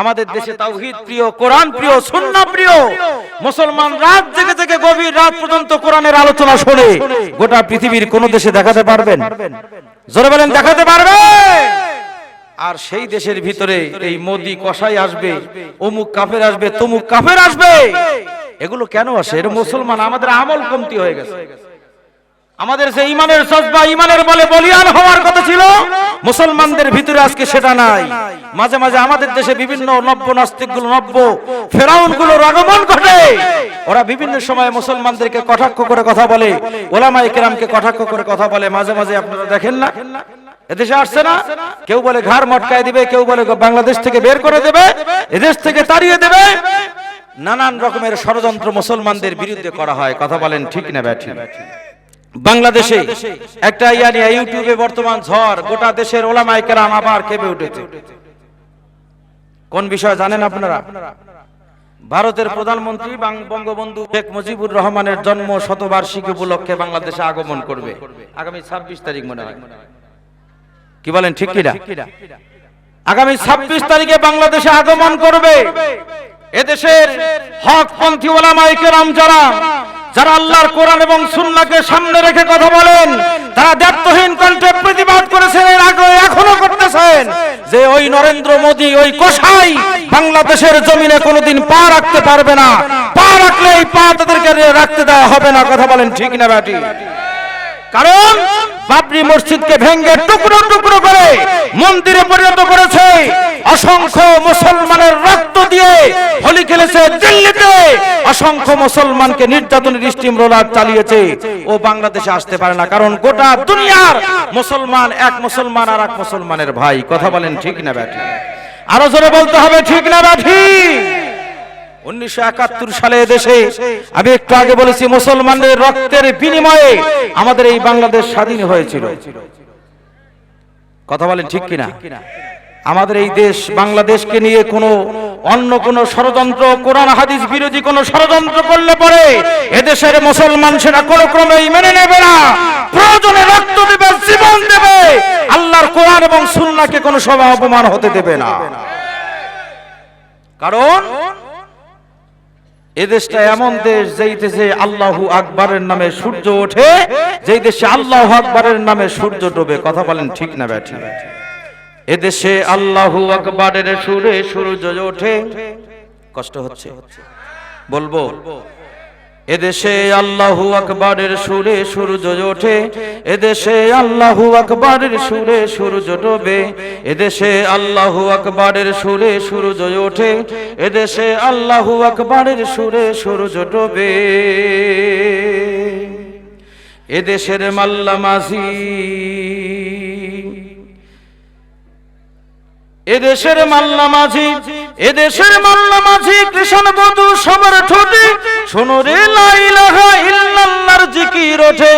আমাদের দেশে তাওহীদ প্রিয় কোরআন প্রিয় সুন্নাহ প্রিয় মুসলমান রাত জেগে জেগে গভীর রাত পর্যন্ত কোরআনের আলোচনা শুনে গোটা পৃথিবীর কোন দেশে দেখাতে পারবেন। জোরে বলেন দেখাতে পারবেন? আর সেই দেশের ভিতরে এই মোদি কষাই আসবে অমুক কাফের আসবে তমুক কাফের আসবে। এগুলো কেন আসে? এটা মুসলমান আমাদের আমল কমতি হয়ে গেছে। আমাদের যে ইমানের সজবা ইমানের বলে বলিয়ান হওয়ার কথা ছিল, মুসলমানদের ভিতরে আজকে সেটা নাই। মাঝে মাঝে আমাদের দেশে বিভিন্ন নব্য নাস্তিকগুলো নব্য ফেরাউনগুলোর আগমন ঘটে। ওরা বিভিন্ন সময় মুসলমানদেরকে কটাক্ষ করে কথা বলে ওলামা ইকরামকে কটাক্ষ করে কথা বলে। মাঝে মাঝে আপনারা দেখেন না? এদেশে আসছে না? কেউ বলে ঘাড় মটকায় দিবে, কেউ বলে বাংলাদেশ থেকে বের করে দেবে, এদেশ থেকে তাড়িয়ে দেবে। নানান রকমের ষড়যন্ত্র মুসলমানদের বিরুদ্ধে করা হয়। কথা বলেন ঠিক না ব্যাঠিক? বাংলাদেশে একটা ইয়া নিয়ে ইউটিউবে বর্তমান ঝড় গোটা দেশের ওলামাই কেরাম আবার কেঁপে উঠেছে। কোন বিষয় জানেন আপনারা? ভারতের প্রধানমন্ত্রী বঙ্গবন্ধু শেখ মুজিবুর রহমানের জন্ম শতবার্ষিকী উপলক্ষে বাংলাদেশে আগমন করবে। আগামী ছাব্বিশ তারিখ মনে হয়। কি বলেন ঠিক কিনা? আগামী ছাব্বিশ তারিখে বাংলাদেশে আগমন করবে। এদেশের হক পন্থী ওলামাই কেরাম যারা যারা আল্লাহর কোরআন এবং সুন্নাহকে সামনে রেখে কথা বলেন, তারা দায়িত্বহীন কণ্ঠে প্রতিবাদ করেছেন, এর আগে এখনও করতেছেন। যে ওই নরেন্দ্র মোদী, ওই কোষাই বাংলাদেশের জমিনে কোনোদিন পা রাখতে পারবে না। পা রাখলে এই পা তাদেরকে রাখতে দেওয়া হবে না, কথা বলেন ঠিক না ব্যাটি কারণ বাবরি মসজিদকে ভেঙ্গে টুকরো টুকরো করে মন্দিরে পরিণত করেছে। অসংখ্য মুসলমানের রক্ত দিয়ে হোলি খেলেছে দিল্লিতে অসংখ্য মুসলমানকে নির্যাতনের স্টিম রোলার চালিয়েছে। ও বাংলাদেশে আসতে পারে না, কারণ গোটা দুনিয়ার মুসলমান এক মুসলমান আর এক মুসলমানের ভাই। কথা বলেন ঠিক না ব্যাঠি? আরও জোরে বলতে হবে, ঠিক না ব্যাঠি? একাত্তর সালে দেশে, আমি একটু আগে বলেছি, মুসলমানদের রক্তের বিনিময়ে আমাদের এই বাংলাদেশ স্বাধীন হয়েছিল। কথা বলেন ঠিক কিনা? আমাদের এই দেশ বাংলাদেশকে নিয়ে কোনো অন্য কোন ষড়যন্ত্র, কোরআন, হাদিস বিরোধী কোন ষড়যন্ত্র করলে পরে এদেশের মুসলমান সেটা কোনো ক্রমেই মেনে নেবে না। প্রয়োজনে রক্ত দেবে, জীবন দেবে। আল্লাহর কোরআন এবং সুন্নাহকে কোনো সময় অপমান হতে দেবে না। কারণ এদেশটা এমন দেশ যেই দেশে আল্লাহু আকবরের নামে সূর্য ওঠে, যেই দেশে আল্লাহ আকবরের নামে সূর্য ডোবে। কথা বলেন ঠিক না ব্যাঠি এদেশে আল্লাহু আকবরের সুরে সূর্য ওঠে। কষ্ট হচ্ছে। বলব, এদেশে আল্লাহু আকবরের সুরে সূর্য ওঠে। এদেশে আল্লাহু আকবরের সুরে সূর্য ডোবে। এদেশে আল্লাহু আকবরের সুরে সূর্য ওঠে। এদেশে আল্লাহু আকবরের সুরে সূর্য ডোবে। এদেশের মাল্লা মাঝি এদেশের মাল্লা মাঝি এদেশের মাল্লা মাঝি কৃষ্ণ বধু সবার ঠোঁটে। শোনো রে লাইলাহা ইল্লাল্লাহর জিকির ওঠে।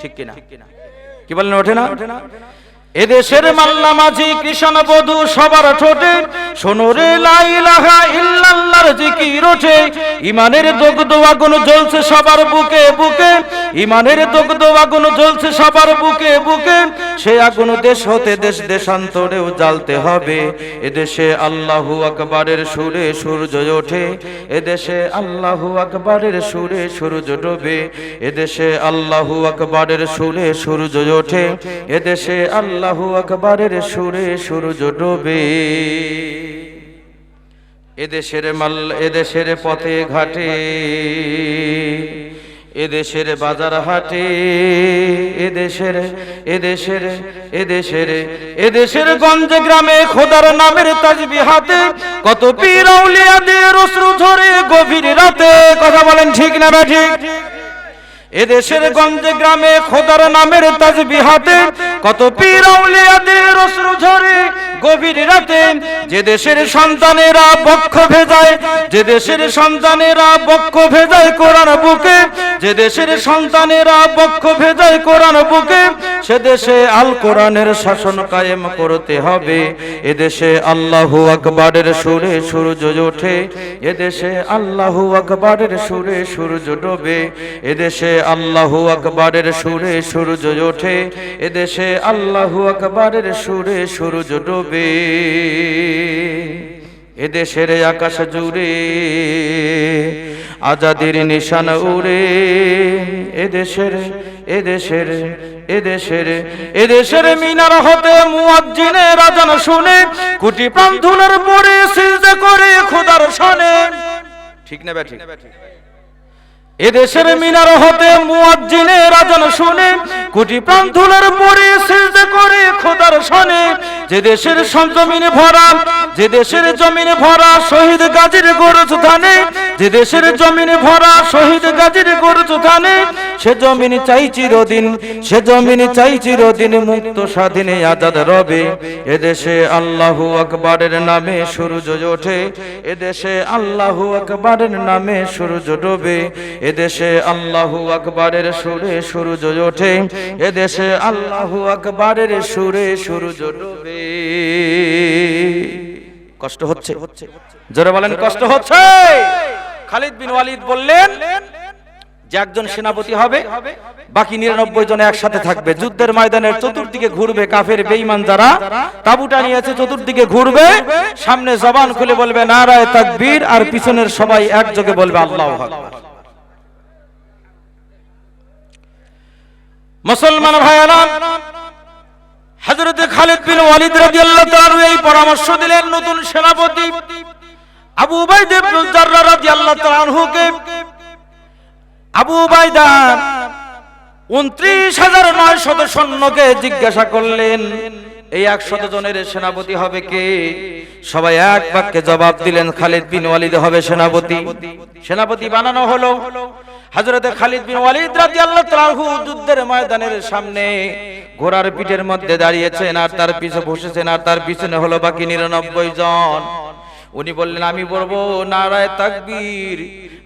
ঠিক কিনা? কি বলেন ওঠে না। এদেশের মাল্লা মাঝি কৃষ্ণ বধু সবার ঠোঁটে শোনো রে লা ইলাহা ইল্লাল্লাহর জিকির ওঠে। ইমানের দগ্ধ আগুন জ্বলছে সবার বুকে বুকে। ইমানের দগ্ধ আগুন জ্বলছে সবার বুকে বুকে। সে আগুন দেশ হতে দেশ দেশান্তরেও জ্বালতে হবে। এদেশে আল্লাহু আকবরের সুরে সূর্য ওঠে। এদেশে আল্লাহু আকবরের সুরে সূর্য ডোবে। এদেশে আল্লাহু আকবরের সুরে সূর্য ওঠে। এদেশে আল্লাহু আকবরের সুরে সূর্য ডোবে। এদেশের মাল, এদেশের পথে ঘাটে, এদেশের বাজার হাটে, এদেশের এদেশের এদেশের এদেশের গঞ্জে গ্রামে খোদার নামের তাজবি হাতে, কত পীর আউলিয়াদের অশ্রু ঝরে গভীর রাতে। কথা বলেন ঠিক না ঠিক? এদেশের গঞ্জে গ্রামে খোদার নামের তাজবি হাতে কত পীর আউলিয়াদের অশ্রু ঝরে গভীর রাতে যে দেশের সন্তানেরা বক্ষ ভেজায়, যে দেশের সন্তানেরা বক্ষ ভেজায় কোরআন বুকে, যে দেশের সন্তানেরা বক্ষ ভেজায় কোরআন বুকে, সে দেশে আল কোরআনের শাসন কায়েম করতে হবে। এদেশে আল্লাহু আকবরের সুরে সূর্য ওঠে এদেশে আল্লাহু আকবরের সুরে সূর্য ডোবে এদেশে আল্লাহু আকবরের সুরে সূর্য ওঠে এদেশে আল্লাহু আকবরের সুরে সূর্য ডোবে। এদেশের আকাশ জুড়ে আজাদের নিশান উড়ে। এদেশের এদেশের এদেশের এদেশের মিনার হতে মুয়াজ্জিনের আজান শুনে, কুটি প্রাণ ধুলার পরে সিজদা করে খোদার শনে। ঠিক না ঠিক এদেশের মিনার হতে মুয়াজ্জিনের আজান শুনে কোটি প্রাণ ধুলার পরে সিজদা করে খোদার শনে। যে দেশের সঞ্জমিনে ভরা যে দেশের জমিনে ভরা শহীদ গাজীর গরজ ধানে যে দেশের জমিনে ভরা শহীদ গাজীর গরজ ধানে সে জমিন চাই চিরদিন, সে জমিন চাই চিরদিন মুক্ত স্বাধীনে আজাদ রবে। এদেশে আল্লাহু আকবরের নামে সূর্য ওঠে, এদেশে আল্লাহু আকবরের নামে সূর্য ডোবে। এদেশে আল্লাহু আকবরের সুরে সূর্য ওঠে, এদেশে আল্লাহু আকবরের সুরে সূর্য ডোবে। কষ্ট হচ্ছে? জোরে বলেন, কষ্ট হচ্ছে? খালিদ বিন ওয়ালিদ বললেন যে একজন সেনাপতি হবে বাকি নিরানব্বই জন একসাথে থাকবে। যুদ্ধের ময়দানের চতুর্দিকে ঘুরবে কাফের বেঈমান যারা। তাবুটা নিয়েছে চতুর্দিকে ঘুরবে সামনে জবান খুলে বলবে নারায় তাকবীর আর পিছনের সবাই একযোগে বলবে আল্লাহু মুসলমান ভাইয়ারা হযরতে খালিদ বিন ওয়ালিদ রাদিয়াল্লাহু তাআলা এই পরামর্শ দিলেন নতুন সেনাপতি আবু উবাইদা ইবনে জাররা রাদিয়াল্লাহু তাআলা আনহুকে আবু উবাইদা উনত্রিশ হাজার নয় শত সৈন্যকে জিজ্ঞাসা করলেন, এই একশত জনের সেনাপতি হবে কে? সবাই এক বাক্যে জবাব দিলেন, খালিদ বিন ওয়ালিদ হবে সেনাপতি। সেনাপতি বানানো হলো। হযরতে খালিদ বিন ওয়ালিদ রাদিয়াল্লাহু তাআলা যুদ্ধের ময়দানের সামনে ঘোড়ার পিঠের মধ্যে দাঁড়িয়েছেন, আর তার পিছে বসেছেন, আর তার পিছনে হলো বাকি নিরানব্বই জন। উনি বললেন, আমি বলব, নারায় তাকবীর।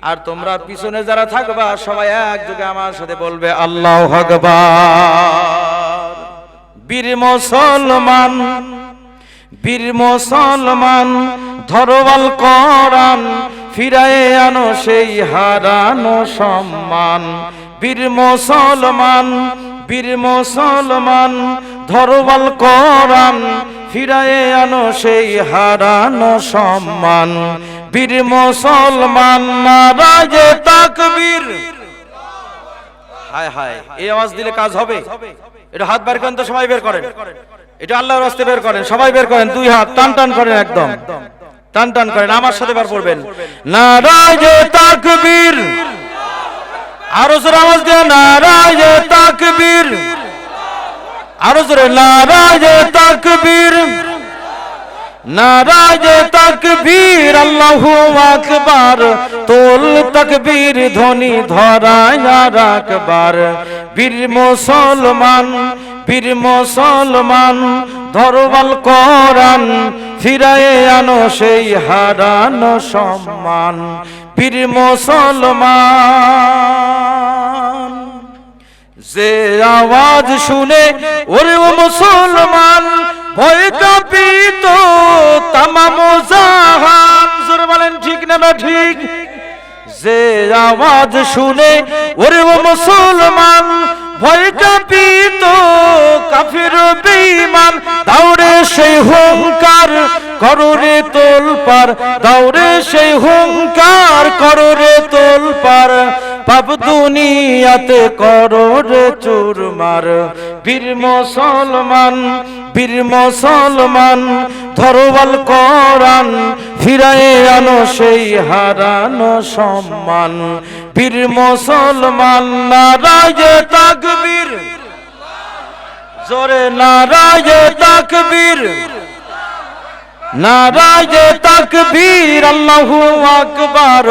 আর তোমরা পিছনে যারা থাকবা, সবাই একযোগে আমার সাথে বলবে, আল্লাহ আকবার। বীর মুসলমান বীর মুসলমান ধরবাল করান ফিরায়ে আনো সেই হারানো সম্মান। বীর মুসলমান বীর মুসলমান ধরবাল করান, ফিরায়ে আনো সেই হারানো সম্মান। বীর মুসলমান, নারাজে তাকবীর। হায় হায়, এই আওয়াজ দিলে কাজ হবে? এটা হাত বের করেন তো সবাই বের করেন। এটা আল্লাহর রাস্তে বের করেন, সবাই বের করেন, দুই হাত, টান টান করেন একদম। টান টান করেন, আমার সাথে বার পড়বেন। নারাজে তাকবীর। আরও জোরে আওয়াজ দিয়ে নারাজে তাকবীর। আরও জোরে নারাজে তাকবীর। নারাজে তাকবীর, আল্লাহু আকবার। তোল তাকবীর ধ্বনি ধরায় রাখবার বীর মুসলমান বীর মুসলমান, ধরবাল করান ফিরায়ে আনো সেই হারানো সম্মান। বীর মুসলমান। যে আওয়াজ শুনে, ওরে ও মুসলমান, ভয় কাঁপিত তামাম জাহান। বলেন, ঠিক না না ঠিক? যে আওয়াজ শুনে, ওরে ও মুসলমান, ভয় কাঁপিত কাফির বেঈমান দাউরে সেই হুঙ্কার কররে তোলপার দাউরে সেই হুঙ্কার কররে তোলপার পাপ দুনিয়াতে কররে চুরমার। বীর মুসলমান বীর মুসলমান ধরবাল করান ফিরায়ে আনো সেই হারানো সম্মান। বীর মুসলমান, নারায় তাকবীর। জোরে নারায় তাকবীর। নারায় তাকবীর, আল্লাহু আকবার।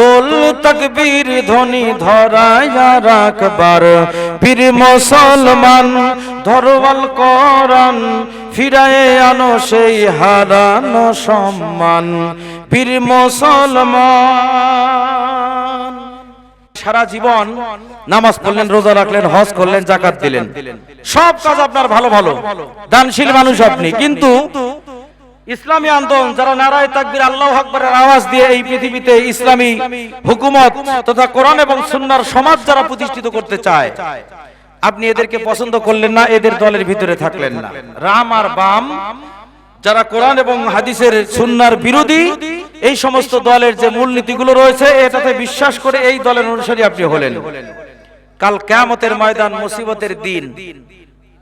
তোল তাকবীর, ধ্বনি ধরায় রাখবার। বীর মুসলমান, ধরওয়াল করান ফিরায়ে আনো সেই হারানো সম্মান। বীর মুসলমান। সারা জীবন নামাজ পড়লেন, রোজা রাখলেন, হজ করলেন, জাকাত দিলেন। সব কাজ আপনার ভালো ভালো। দানশীল মানুষ আপনি, কিন্তু ইসলামী আন্দোলন, যারা নারায় তাকবির, আল্লাহ আকবরের আওয়াজ দিয়ে এই পৃথিবীতে ইসলামী হুকুমত তথা কোরআন এবং সুন্নার সমাজ যারা প্রতিষ্ঠিত করতে চায়, আপনি এদেরকে পছন্দ করলেন না, এদের দলের ভিতরে থাকলেন না। রাম আর বাম, যারা কোরআন এবং হাদিসের সুন্নার বিরোধী, এই সমস্ত দলের যে মূলনীতিগুলো রয়েছে, এটাতে বিশ্বাস করে এই দলের অনুসারী আপনি হলেন। কাল কেয়ামতের ময়দান, মুসিবতের দিন।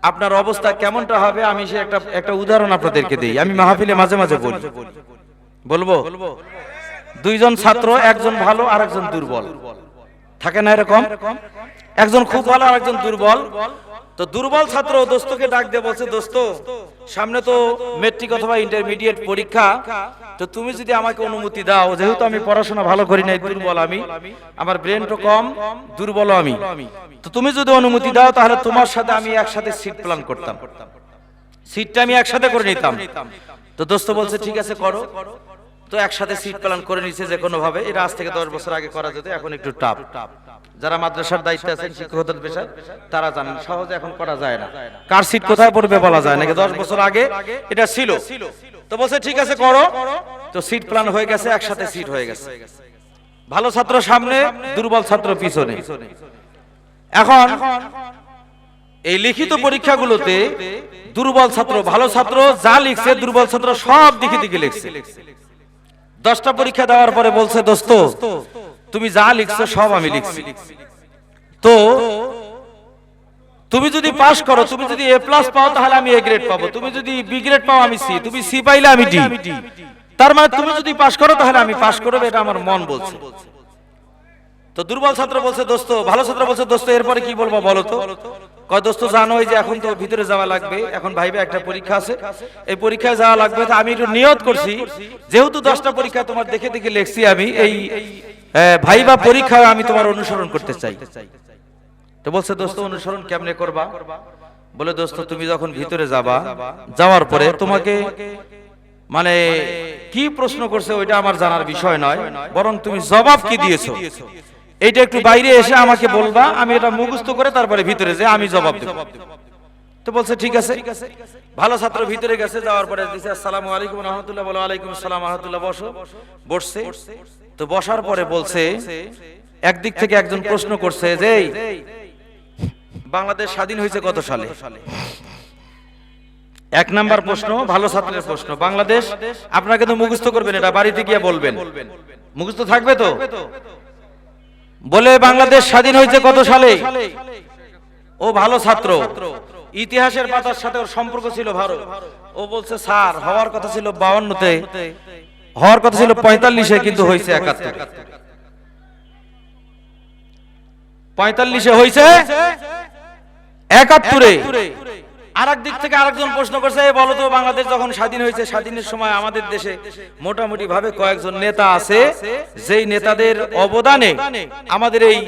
আপনার অবস্থা কেমনটা হবে আমি সে একটা একটা উদাহরণ আপনাদেরকে দিই। আমি মাহফিলে মাঝে মাঝে বলি। বলব? দুইজন ছাত্র, একজন ভালো আর একজন দুর্বল। থাকে না এরকম? একজন খুব ভালো আর একজন দুর্বল। তো দুর্বল ছাত্র দোস্তকে ডাক দিয়ে বলছে, দোস্ত, সামনে তো মেট্রিক অথবা ইন্টারমিডিয়েট পরীক্ষা। তো তুমি যদি আমাকে অনুমতি দাও, যেহেতু আমি পড়াশোনা ভালো করি নাই, দুর্বল আমি, আমার ব্রেনটা কম, দুর্বল আমি। তো তুমি যদি অনুমতি দাও, তাহলে তোমার সাথে আমি একসাথে সিট প্ল্যান করতাম। সিটটা আমি একসাথে করে নিতাম। তো দোস্ত বলছে, ঠিক আছে, করো। তো একসাথে সিট প্ল্যান করে নিছে যে কোনো ভাবে এটা আজ থেকে দশ বছর আগে করা যেত, এখন একটু টাফ যারা মাদ্রাসার দায়িত্বে আছেন শিক্ষকতার পেশায় তারা জানেন, সহজে এখন করা যায় না। কার সিট কোথায় পড়বে বলা যায় নাকি? দশ বছর আগে এটা ছিল। তো বলছে, ঠিক আছে, করো। তো সিট প্ল্যান হয়ে গেছে, একসাথে সিট হয়ে গেছে। ভালো ছাত্র সামনে, দুর্বল ছাত্র পিছনে। এখন এই লিখিত পরীক্ষাগুলোতে দুর্বল ছাত্র, ভালো ছাত্র যা লিখছে, দুর্বল ছাত্র সব দিকে দিকে লিখছে। দশটা পরীক্ষা দেওয়ার পরে বলছে, দোস্ত, তুমি যা লিখছো সব আমি লিখছি। তো তুমি যদি পাশ করো, তুমি যদি এ প্লাস পাও, তাহলে আমি এ গ্রেড পাবো। তুমি যদি বি গ্রেড পাও, আমি সি তুমি সি পাইলে আমি ডি তার মানে তুমি যদি পাশ করো, তাহলে আমি পাশ করব, এটা আমার মন বলছে। তো দুর্বল ছাত্র বলছে, দোস্ত, ভালো ছাত্র বলছে, দোস্ত, এরপরে কি বলব বলো তো? কয়, দোস্ত, জানোই যে এখন তো ভিতরে যাওয়া লাগবে। এখন ভাইবে একটা পরীক্ষা আছে। এই পরীক্ষায় যাওয়া লাগবে। তো আমি একটু নিয়ত করছি। যেহেতু দশটা পরীক্ষা তোমার দেখে দেখে লেখছি আমি, এই ভাইবা পরীক্ষায় আমি তোমার অনুসরণ করতে চাই। তো বলছে দোস্ত অনুসরণ কেমনে করবা? বলে দোস্ত তুমি যখন ভিতরে যাবা যাওয়ার পরে তোমাকে মানে কি প্রশ্ন করছে ওইটা আমার জানার বিষয় নয় বরং তুমি জবাব কি দিয়েছ? এইটা একটু বাইরে এসে আমাকে বলবা আমি এটা মুখস্থ করে তারপরে ভিতরে যে আমি জবাব দেব। তো বলছে ঠিক আছে। ভালো ছাত্র ভিতরে গেছে যাওয়ার পরে দিছে আসসালামু আলাইকুম রহমতুল্লাহ বলো আলাইকুম আসসালাম রহমতুল্লাহ বসো। বসছে। তো বসার পরে বলছে একদিক থেকে একজন প্রশ্ন করছে যে বাংলাদেশ স্বাধীন হয়েছে কত সালে? এক নাম্বার প্রশ্ন ভালো ছাত্রের প্রশ্ন। বাংলাদেশ আপনাকে তো মুখস্থ করবেন এটা বাড়িতে গিয়ে বলবেন। মুখস্থ থাকবে তো? বলে বাংলাদেশ স্বাধীন হয়েছে কত সালে? ও ভালো ছাত্র। ইতিহাসের পাতার সাথে ওর সম্পর্ক ছিল ভারত ও বলছে স্যার হওয়ার কথা ছিল বাউন্নতে। হওয়ার কথা ছিল পঁয়তাল্লিশে কিন্তু হয়েছে একাত্তর। পঁয়তাল্লিশে হয়েছে। একাত্তরে। আর দিক থেকে আরেকজন প্রশ্ন করছে "এই বলো তো, বাংলাদেশ যখন স্বাধীন হয়েছে, স্বাধীনের সময় আমাদের দেশে মোটামুটি ভাবে কয়েকজন নেতা আছে, যেই নেতাদের অবদানে আমাদের এই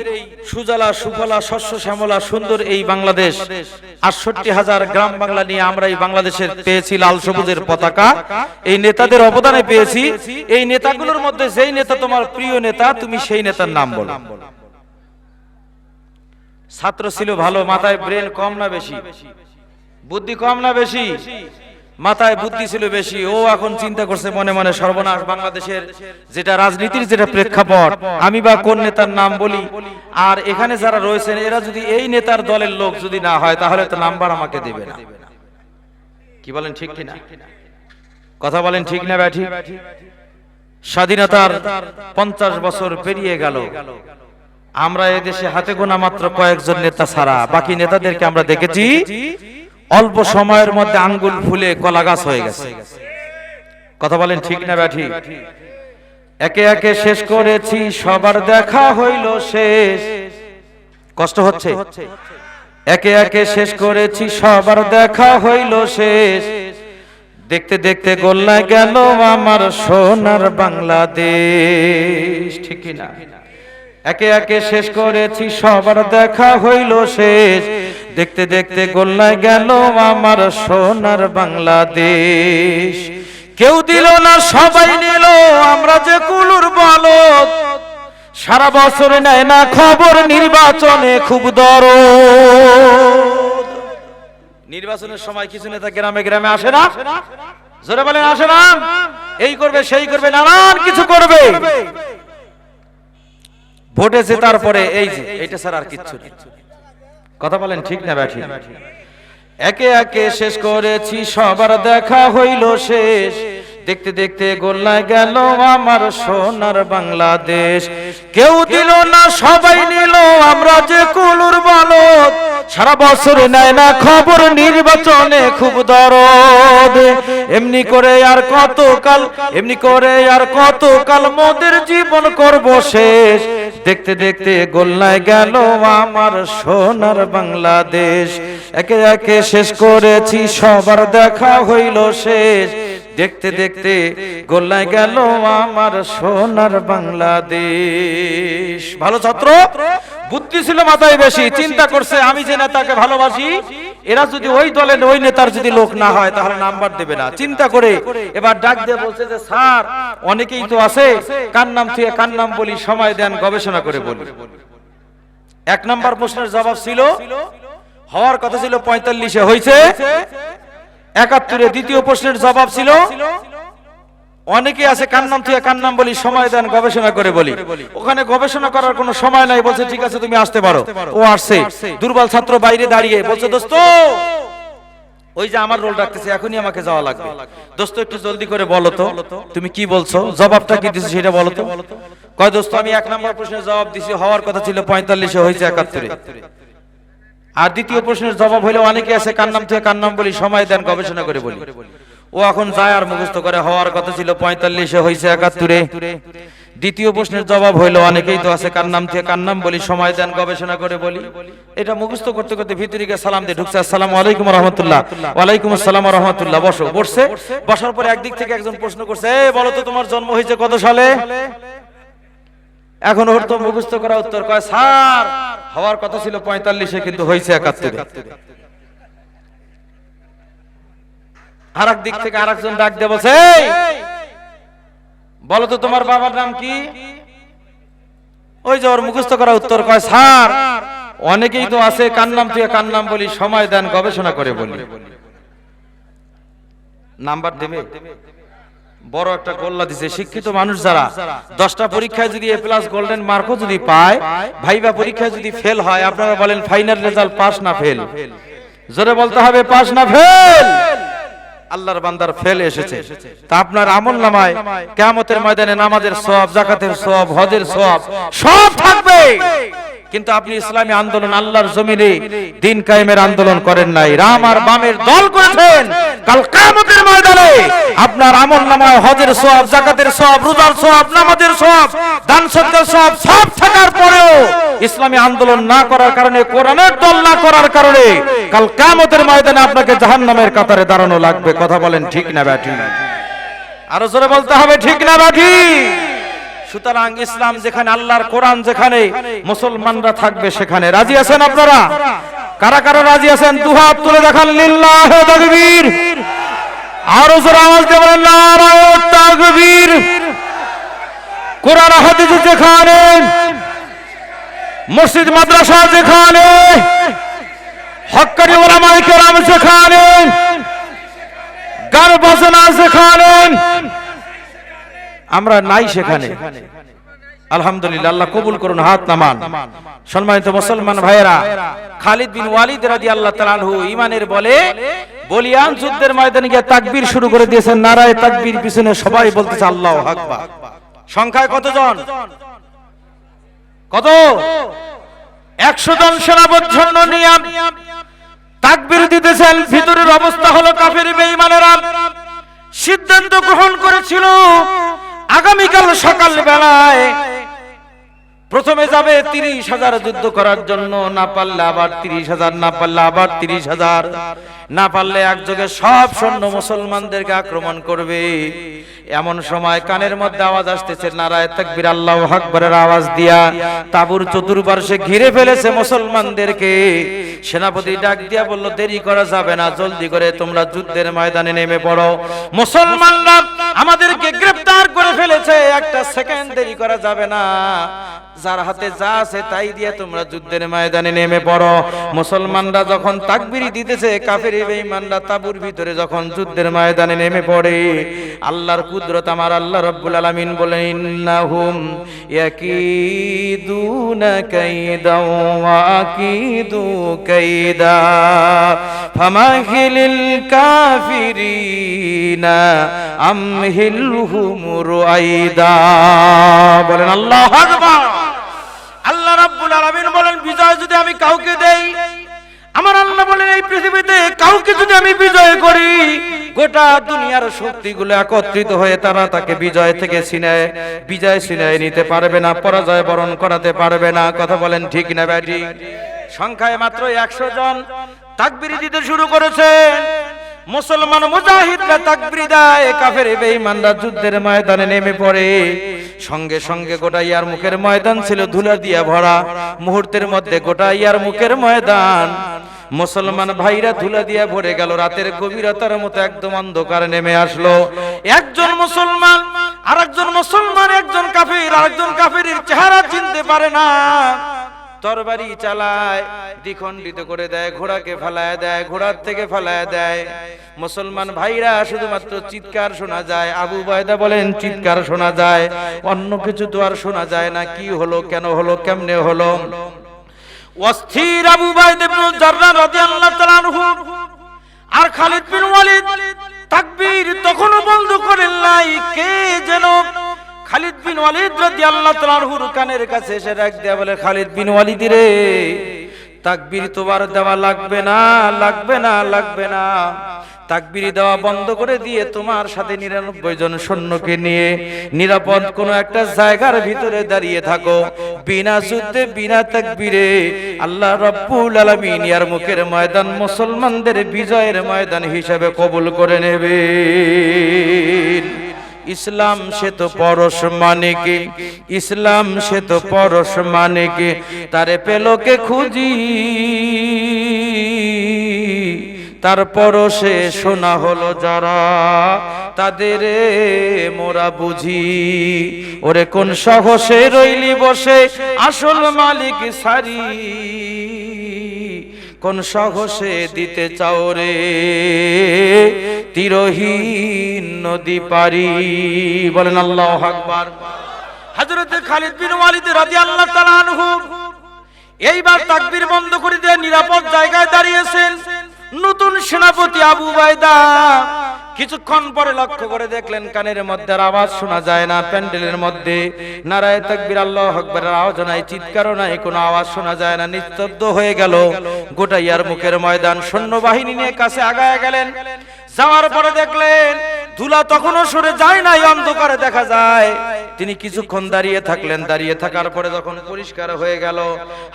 সুজলা, সুফলা, শস্য, শ্যামলা, সুন্দর এই বাংলাদেশ, আটষট্টি হাজার গ্রাম বাংলা নিয়ে আমরা এই বাংলাদেশের পেয়েছি লাল সবুজের পতাকা। এই নেতাদের অবদানে পেয়েছি। এই নেতাগুলোর মধ্যে যেই নেতা তোমার প্রিয় নেতা, তুমি সেই নেতার নাম বলো। ছাত্র ছিল ভালো, মাথায় ব্রেন কম না বেশি? বুদ্ধি কম না বেশি? মাথায় বুদ্ধি ছিল বেশি। ও এখন চিন্তা করছে মনে মনে সর্বনাশ বাংলাদেশের যেটা রাজনীতির যেটা প্রেক্ষাপট, আমি বা কোন নেতার নাম বলি? আর এখানে যারা রয়েছেন, এরা যদি এই নেতার দলের লোক যদি না হয়, তাহলে তো নাম্বার আমাকে দেবে না। কি বলেন, ঠিক কিনা? কথা বলেন, ঠিক না ব্যাঠি? স্বাধীনতার পঞ্চাশ বছর পেরিয়ে গেল। আমরা এদেশে হাতে গোনা মাত্র কয়েকজন নেতা ছাড়া, বাকি নেতাদেরকে আমরা দেখেছি, অল্প সময়ের মধ্যে আঙ্গুল ফুলে কলা গাছ হয়ে গেছে। কথা বলেন ঠিক না ব্যাঠি? একে একে শেষ করেছি, সবার দেখা হইল শেষ। কষ্ট হচ্ছে? একে একে শেষ করেছি, সবার দেখা হইল শেষ। দেখতে দেখতে গোল্লা গেল আমার সোনার বাংলাদেশ, ঠিক না একে একে শেষ করেছি, সবার দেখা হইল শেষ। দেখতে দেখতে গোল্লায় গেল আমার সোনার বাংলাদেশ। কেউ দিল না, সবাই নিল, আমরা যে কুলুর বলদ সারা বছর নেয় না খবর, নির্বাচনে খুব দর নির্বাচনের সময় কিছু নেতা গ্রামে গ্রামে আসে না? জোরে বলেন, আসে না? এই করবে, সেই করবে, নানান কিছু করবে। ভোটে জেতার পরে এই যে এইটা স্যার আর কিচ্ছু নেই। কথা বলেন ঠিক না ব্যাঠি একে একে শেষ করেছি সবার দেখা হইল শেষ। দেখতে দেখতে গোল্লায় গেল আমার সোনার বাংলাদেশ। কেউ দিল না, সবাই নিল, আমরা যে কুলুর বালক। সারা বছর নেয় না খবর, নির্বাচনে খুব দরদ। এমনি করে আর কত কাল এমনি করে আর কত কাল মোদের জীবন করব শেষ। দেখতে দেখতে গোল্লায় গেল আমার সোনার বাংলাদেশ। একে একে শেষ করেছি, সবার দেখা হইল শেষ। দেখতে দেখতে গোল্লায় গেল আমার সোনার বাংলাদেশ। ভালো ছাত্র? বুদ্ধি ছিল মাথায় বেশি, চিন্তা করছে, আমি যে নেতাকে ভালোবাসি, এরা যদি ওই দলের ওই নেতার যদি লোক না হয়, তাহলে নাম্বার দেবে না। চিন্তা করে এবার ডাক দিয়ে বলছে যে, স্যার, অনেকেই তো আছে, কার নাম থেকে কার নাম বলি, সময় দেন, গবেষণা করে বলি। এক নাম্বার প্রশ্নের জবাব ছিল, হওয়ার কথা ছিল পঁয়তাল্লিশে হয়েছে একাত্তরে দ্বিতীয় প্রশ্নের জবাব ছিল, অনেকে আছে কার নাম থেকে কার নাম বলি, সময় দেন, গবেষণা করে বলি। ওখানে গবেষণা করার কোনো সময় নাই, বলছে, ঠিক আছে, তুমি আসতে পারো। ও আসছে। দুর্বল ছাত্র বাইরে দাঁড়িয়ে বলছে, দোস্ত, ওই যে আমার রোল রাখতেছে এখনই আমাকে যাওয়া লাগবে। দোস্ত, একটু জলদি করে বলো তো, তুমি কি বলছো? জবাবটা কি দিছো সেটা বলো তো। কয় দোস্ত, আমি এক নম্বর প্রশ্নের জবাব দিছি, হওয়ার কথা ছিল পঁয়তাল্লিশে হয়েছে একাত্তরে। আর দ্বিতীয় প্রশ্নের জবাব হইলে, অনেকে আছে কার নাম থেকে কার নাম বলি, সময় দেন, গবেষণা করে বলি। ও এখন যায় আর মুখস্থ করে, হওয়ার কথা ছিল পঁয়তাল্লিশে হয়েছে একাত্তরে। দ্বিতীয় প্রশ্নের জবাব হইল, অনেকেই তো আছে কার নাম থেকে কার নাম বলি, সময় দেন, গবেষণা করে বলি। এটা মুখস্থ করতে করতে ভিতরে গিয়ে সালাম দিয়ে ঢুকছে। আসসালামু আলাইকুম রহমতুল্লাহ। ওয়ালাইকুম আসসালাম রহমতুল্লাহ। বসো, বসছে। বসার পরে একদিক থেকে একজন প্রশ্ন করছে, এই, বলো তো তোমার জন্ম হয়েছে কত সালে? এখন ওর তো মুখস্থ করা উত্তর কয় স্যার হওয়ার কথা ছিল পঁয়তাল্লিশে কিন্তু হয়েছে একাত্তরে। আর দিক থেকে আর একজন ডাক "এই, বলো তো তোমার বাবার নাম কি? ওই যে ওর মুখস্থ করা উত্তর কয় স্যার অনেকেই তো আছে কার নাম থেকে কার নাম বলি সময় দেন গবেষণা করে বলি। নাম্বার দেবে? বড় একটা গোল্লা দিছে। শিক্ষিত মানুষ যারা, দশটা পরীক্ষায় যদি এ প্লাস গোল্ডেন মার্কও যদি পায়, ভাইবা পরীক্ষায় যদি ফেল হয়, আপনারা বলেন ফাইনাল রেজাল্ট পাস না ফেল জোরে বলতে হবে পাস না ফেল আল্লাহর বান্দার ফেল এসেছে। তা আপনার আমল নামায়, কেয়ামতের ময়দানে নামাজের সব জাকাতের সব হজের সব সব থাকবে। কিন্তু আপনি ইসলামী আন্দোলন, আল্লাহর জমিনে দিন কায়েমের আন্দোলন করেন নাই। রাম আর বামের দল করেছেন। কাল কিয়ামতের ময়দানে আপনার আমল নামায় হজের সব জাকাতের সব রোজার সব নামাজের সব দান সদকার সব সব থাকার পরেও ইসলামী আন্দোলন না করার কারণে, কোরআনের দল না করার কারণে কাল কিয়ামতের ময়দানে আপনাকে জাহান্নামের কাতারে দাঁড়ানো লাগবে। কথা বলেন ঠিক না ব্যাঠি আরও জোরে বলতে হবে, ঠিক না ব্যাঠি সুতরাং ইসলাম যেখানে, আল্লাহর কোরআন যেখানে, মুসলমানরা থাকবে সেখানে। রাজি আছেন আপনারা? কারা কারা রাজি আছেন? দুহাত তুলে দেখান, লিল্লাহ তাকবীর। আরও জোরে আওয়াজ দিয়ে বলেন, নারায়ণ তাকবীর। কোরআন, হাদিস যেখানে, মসজিদ, মাদ্রাসা যেখানে হক্কারি ওলামায়ে কেরাম যেখানে, গান বাজনা যেখানে আমরা নাই সেখানে। আলহামদুলিল্লাহ, আল্লাহ কবুল করুন, হাত নামান। সম্মানিত মুসলমান ভাইয়েরা, খালিদ বিন ওয়ালিদ রাদিয়াল্লাহু তাআলা আনহু ঈমানের বলে, বলিয়ান যুদ্ধের ময়দানে গিয়ে তাকবীর শুরু করে দিয়েছেন, নারায়ে তাকবীর পিছনে সবাই বলতেছে, আল্লাহু আকবার। সংখ্যায় কতজন? কত? একশো জন সেনাবদ্ধন্য নিয়ে তাকবীর দিতেছেন, ভিতরের অবস্থা হলো কাফের বেঈমানেরা। সিদ্ধান্ত গ্রহণ করেছিল আগামীকাল সকাল বেলায় প্রথমে যাবে তিরিশ হাজার যুদ্ধ করার জন্য। না পারলে আবার তিরিশ হাজার, না পারলে আবার তিরিশ হাজার। না পারলে একযোগে সব সৈন্য মুসলমানদেরকে আক্রমণ করবে। এমন সময় কানের মধ্যে আওয়াজ আসতেছে, নারায় তাকবির, আল্লাহ আকবরের আওয়াজ দিয়া। তাবুর চতুর্পার্শ্বে ঘিরে ফেলেছে মুসলমানদেরকে। সেনাপতি ডাক দিয়া বলল, দেরি করা যাবে না, জলদি করে তোমরা যুদ্ধের ময়দানে নেমে পড়ো। মুসলমানরা আমাদেরকে গ্রেফতার করে ফেলেছে, একটা সেকেন্ড দেরি করা যাবে না। যার হাতে যা আছে তাই দিয়ে তোমরা যুদ্ধের ময়দানে নেমে পড়ো। মুসলমানরা যখন তাকবিরি দিতেছে, কাফের বেঈমানরা তাবুর ভিতরে যখন যুদ্ধের ময়দানে নেমে পড়ে, আল্লাহর কুদরত আমার আল্লাহ রাব্বুল আলামিন বলেন, ইন্নাহুম ইয়াকিদুনা কাইদা ওয়া আকিদু কাইদা, ফামাহিলিল কাফিরিনা রুয়াইদা বলেন, আল্লাহু আল্লাহ রাব্বুল আলামিন বলেন, বিজয় যদি আমি কাউকে দেই, আমার আল্লাহ বলেন, এই পৃথিবীতে কাউকে যদি আমি বিজয় করি, গোটা দুনিয়ার শক্তিগুলো একত্রিত হয়ে তারা তাকে বিজয় থেকে ছিনায়, বিজয় ছিনায় নিতে পারবে না, পরাজয় বরণ করাতে পারবে না। কথা বলেন ঠিক না, ব্যাটি? সংখ্যায় মাত্র একশো জন তাকবিরি দিতে শুরু করেছেন মুসলমান মুজাহিদরা তাকবির দেয়, কাফের বেঈমানরা যুদ্ধের ময়দানে নেমে পড়ে। সঙ্গে সঙ্গে গোটা ইয়ার মুখের ময়দান ছিল ধুলা দিয়া ভরা। মুহূর্তের মধ্যে গোটা ইয়ার মুখের ময়দান। মুসলমান ভাইরা ধুলা দিয়া ভরে গেল, রাতের গভীরতার মতো একদম অন্ধকার নেমে আসলো। একজন মুসলমান, আরেকজন মুসলমান, একজন কাফির, আরেকজন কাফিরের চেহারা চিনতে পারে না। তরবারি চালায়, দ্বিখণ্ডিত করে দেয়, ঘোড়াকে ফেলায় দেয়, ঘোড়ার থেকে ফেলায় দেয়। মুসলমান ভাইরা শুধুমাত্র চিৎকার শোনা যায়। আবু বায়দা বলেন, চিৎকার শোনা যায়। অন্য কিছু তো আর শোনা যায় না। কি হলো, কেন হলো, কেমনে হলো? অস্থির আবু বাইদ ইবনে জাররা রাদিয়াল্লাহু তাআলা আনহু আর খালিদ বিন ওয়ালিদ তাকবীর তখনও বন্ধ করেন নাই। কে যেন খালিদ বিন ওয়ালিদ রাদিয়াল্লাহু তাআলা আনহুর কানের কাছে এসে ডাক দেয়া বলে, খালিদ বিন ওয়ালিদ রে, তাকবীর তোমার দেওয়া লাগবে না লাগবে না লাগবে না। তাকবিরি দেওয়া বন্ধ করে দিয়ে তোমার সাথে নিরানব্বই জন সৈন্যকে নিয়ে নিরাপদ কোনো একটা জায়গার ভিতরে দাঁড়িয়ে থাকো। বিনা যুদ্ধে, বিনা তাকবিরে আল্লাহ রব্বুল আলামিন ইয়ার মুখের ময়দান মুসলমানদের বিজয়ের ময়দান হিসাবে কবুল করে নেবে ইসলাম সে তো পরশ মানে কে? ইসলাম সে তো পরশ মানে কে? তারে পেলোকে খুঁজি? তারপর সে শোনা হলো যারা তাদের মোরা বুঝি। ওরে কোন সহসে রইলি বসে? আসল মালিক সারি। কোন সাহসে দিতে চাও রে? তিরহীন নদী পারি বলেন আল্লাহ আকবার। হযরত খালিদ বিন ওয়ালিদ রাদিয়াল্লাহু তাআলা আনহু এইবার তাকবীর বন্ধ করে দিয়ে নিরাপদ জায়গায় দাঁড়িয়েছেন। নতুন সেনাপতি আবু বাইদা কিছুক্ষণ পরে লক্ষ্য করে দেখলেন কানের মধ্যে আওয়াজ শোনা যায় না, প্যান্ডেলের মধ্যে। নারায় তাকবীর, আল্লাহ আকবরের আওয়াজ নাই, চিৎকারও নাই, কোনো আওয়াজ শোনা যায় না, নিস্তব্ধ হয়ে গেল। গোটা ইয়ার মুখের ময়দান সৈন্যবাহিনী নিয়ে কাছে আগায় গেলেন। যাওয়ার পরে দেখলেন ধুলা তখনও সরে যায় নাই, অন্ধকারে দেখা যায়। তিনি কিছুক্ষণ দাঁড়িয়ে থাকলেন, দাঁড়িয়ে থাকার পরে যখন পরিষ্কার হয়ে গেল,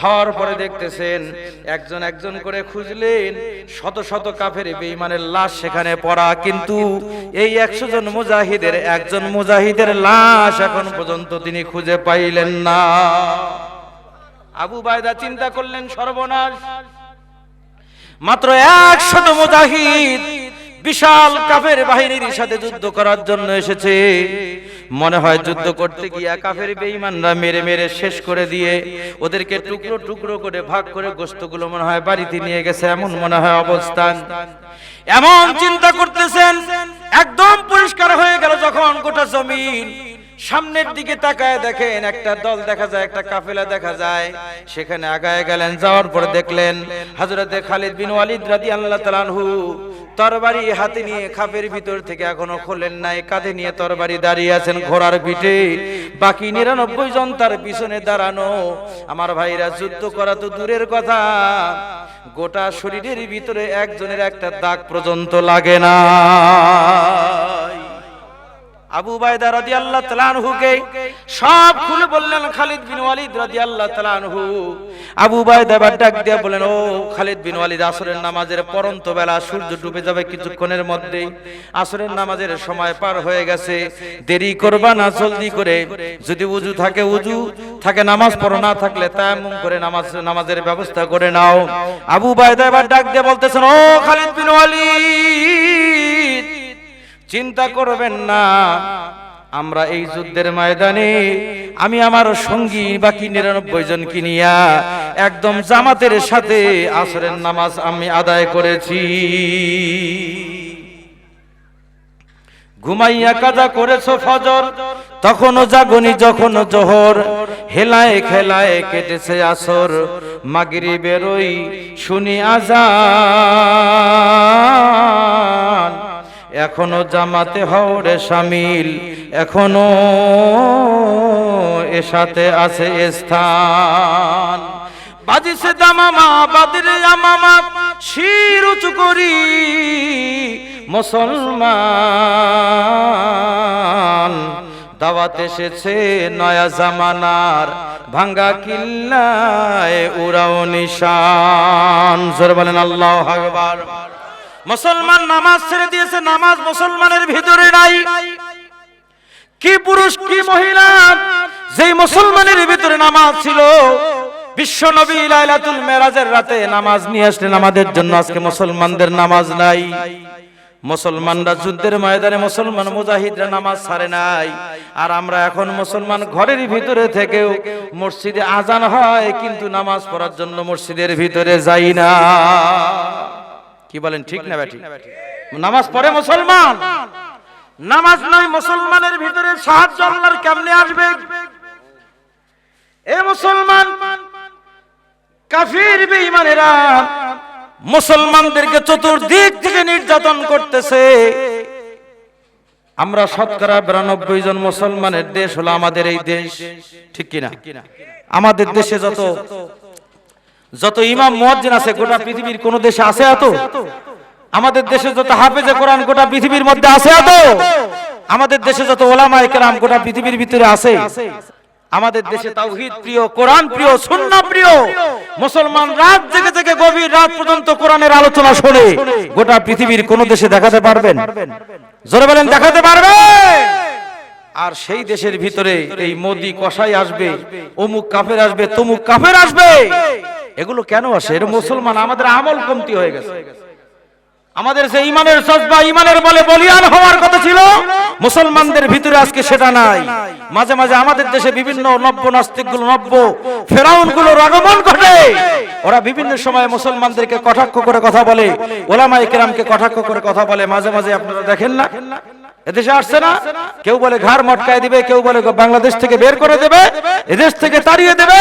হওয়ার পরে দেখতেছেন একজন একজন করে খুঁজলেন, শত শত কাফের বেঈমানের লাশ সেখানে পড়া, কিন্তু এই একশো জন মুজাহিদের, একজন মুজাহিদের লাশ এখন পর্যন্ত তিনি খুঁজে পাইলেন না। আবু বায়দা চিন্তা করলেন, সর্বনাশ। মাত্র একশত মুজাহিদ বিশাল কাফের বাহিনীর সাথে যুদ্ধ করার জন্য এসেছে। মনে হয় যুদ্ধ করতে গিয়া কাফের বেঈমানরা মেরে মেরে শেষ করে দিয়ে ওদেরকে টুকরো টুকরো করে ভাগ করে গোস্তগুলো মনে হয় বাড়িতে নিয়ে গেছে, এমন মনে হয় অবস্থান। এমন চিন্তা করতেছেন, একদম পরিষ্কার হয়ে গেল যখন গোটা জমিন সামনের দিকে তাকায় দেখেন একটা দল দেখা যায়, একটা কাফেলা দেখা যায়। সেখানে আগায় গেলেন, যাওয়ার পরে দেখলেন হযরতে খালিদ বিন ওয়ালিদ রাদিয়াল্লাহু তাআলা আনহু তরবারি হাতে নিয়ে খাপের ভিতর থেকে এখনও খোলেন নাই, কাঁধে নিয়ে তরবারি দাঁড়িয়ে আছেন ঘোড়ার পিঠে। বাকি নিরানব্বই জন তার পিছনে দাঁড়ানো। আমার ভাইরা, যুদ্ধ করা তো দূরের কথা। গোটা শরীরের ভিতরে একজনের একটা দাগ পর্যন্ত লাগে না আবু রাদিয়াল্লাহু তাআলা আনহুকে সব বললেন, খালিদ আবু বাইদা এবার ডাক বলেন ও খালিদ আসরের নামাজের বেলা সূর্য ডুবে যাবে কিছুক্ষণের মধ্যেই নামাজের সময় পার হয়ে গেছে, দেরি করবা না, জলদি করে। যদি উজু থাকে উজু। থাকে নামাজ পড়ো, না থাকলে তায়াম্মুম করে নামাজ, নামাজের ব্যবস্থা করে নাও। আবু বাইদা এবার ডাক দিয়ে বলতেছেন, ও খালিদ বিন ওয়ালিদ চিন্তা করবেন না। আমরা এই যুদ্ধের ময়দানে আমি আমার সঙ্গী বাকি নিরানব্বই জনকে কিনিয়া একদম জামাতের সাথে আসরের নামাজ আমি আদায় করেছি। ঘুমাইয়া কাজা করেছ ফজর, তখনও জাগনি যখন জোহর, হেলায় খেলায় কেটেছে আসর মাগরি বেরোই শুনি আজান। এখনও জামাতে হওরে সামিল, এখনও এ সাথে আছে স্থান। বাজিছে দামামা, বাদিরে আমামা, শির উঁচু করি মুসলমান। দাওয়াত এসেছে নয়া জামানার, ভাঙ্গা কিল্লায় উড়াও নিশান। জোরে বলেন আল্লাহ আকবার। মুসলমান নামাজ ছেড়ে দিয়েছে, নামাজ মুসলমানের ভিতরে নাই। কি পুরুষ, কি মহিলা, যেই মুসলমানের ভিতরে নামাজ ছিল, বিশ্ব নবী লাইলাতুল মেরাজের রাতে নামাজ নিয়ে আসলেন, আমাদের জন্য আজকে মুসলমানদের নামাজ নাই। মুসলমানরা যুদ্ধের ময়দানে মুসলমান মুজাহিদরা নামাজ ছাড়ে নাই। আর আমরা এখন মুসলমান ঘরের ভিতরে থেকেও মসজিদে আজান হয়, কিন্তু নামাজ পড়ার জন্য মসজিদের ভিতরে যাই না। কি বলেন ঠিক না ব্যাটি? নামাজ পড়ে মুসলমান। নামাজ নয় মুসলমানের ভিতরে সাহায্য আল্লাহর কেমনে আসবে? এ মুসলমান কাফির বেঈমানেরা মুসলমানদেরকে চতুর্দিক থেকে নির্যাতন করতেছে। আমরা শতকরা বিরানব্বই জন মুসলমানের দেশ হলো আমাদের এই দেশ। ঠিক কিনা? আমাদের দেশে যত যত ইমাম মুয়াজ্জিন আছে, গোটা পৃথিবীর কোন দেশে আছে এত? আমাদের দেশে যত হাফেজে কোরআন, গোটা পৃথিবীর মধ্যে আছে এত? আমাদের দেশে যত ওলামায়ে কেরাম, গোটা পৃথিবীর ভিতরে আছে? আমাদের দেশে তাওহীদ প্রিয়, কোরআন প্রিয়, সুন্নাহ প্রিয়। মুসলমান রাত জেগে জেগে গভীর রাত পর্যন্ত কোরআনের আলোচনা শুনে। গোটা পৃথিবীর কোন দেশে দেখাতে পারবেন? জোরে বলেন, দেখাতে পারবেন? আর সেই দেশের ভিতরে এই মোদি কষাই আসবে অমুক কাফের আসবে তমুক কাফের আসবে! এগুলো কেন আসে? এটা মুসলমান আমাদের আমল কমতি হয়ে গেছে। আমাদের যে ইমানের সজবা ইমানের বলে বলিয়ান হওয়ার কথা ছিল মুসলমানদের ভিতরে আজকে সেটা নাই। মাঝে মাঝে আমাদের দেশে বিভিন্ন নব্য নাস্তিকগুলো নব্য ফেরাউনগুলোর আগমন ঘটে। ওরা বিভিন্ন সময় মুসলমানদেরকে কটাক্ষ করে কথা বলে ওলামাই কেরামকে কটাক্ষ করে কথা বলে। মাঝে মাঝে আপনারা দেখেন না? এদেশে আসছে না। কেউ বলে ঘর মটকায় দিবে কেউ বলে বাংলাদেশ থেকে বের করে দেবে এদেশ থেকে তাড়িয়ে দেবে।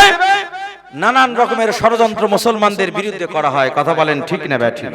নানান রকমের ষড়যন্ত্র মুসলমানদের বিরুদ্ধে করা হয়। কথা বলেন ঠিক না ব্যাঠি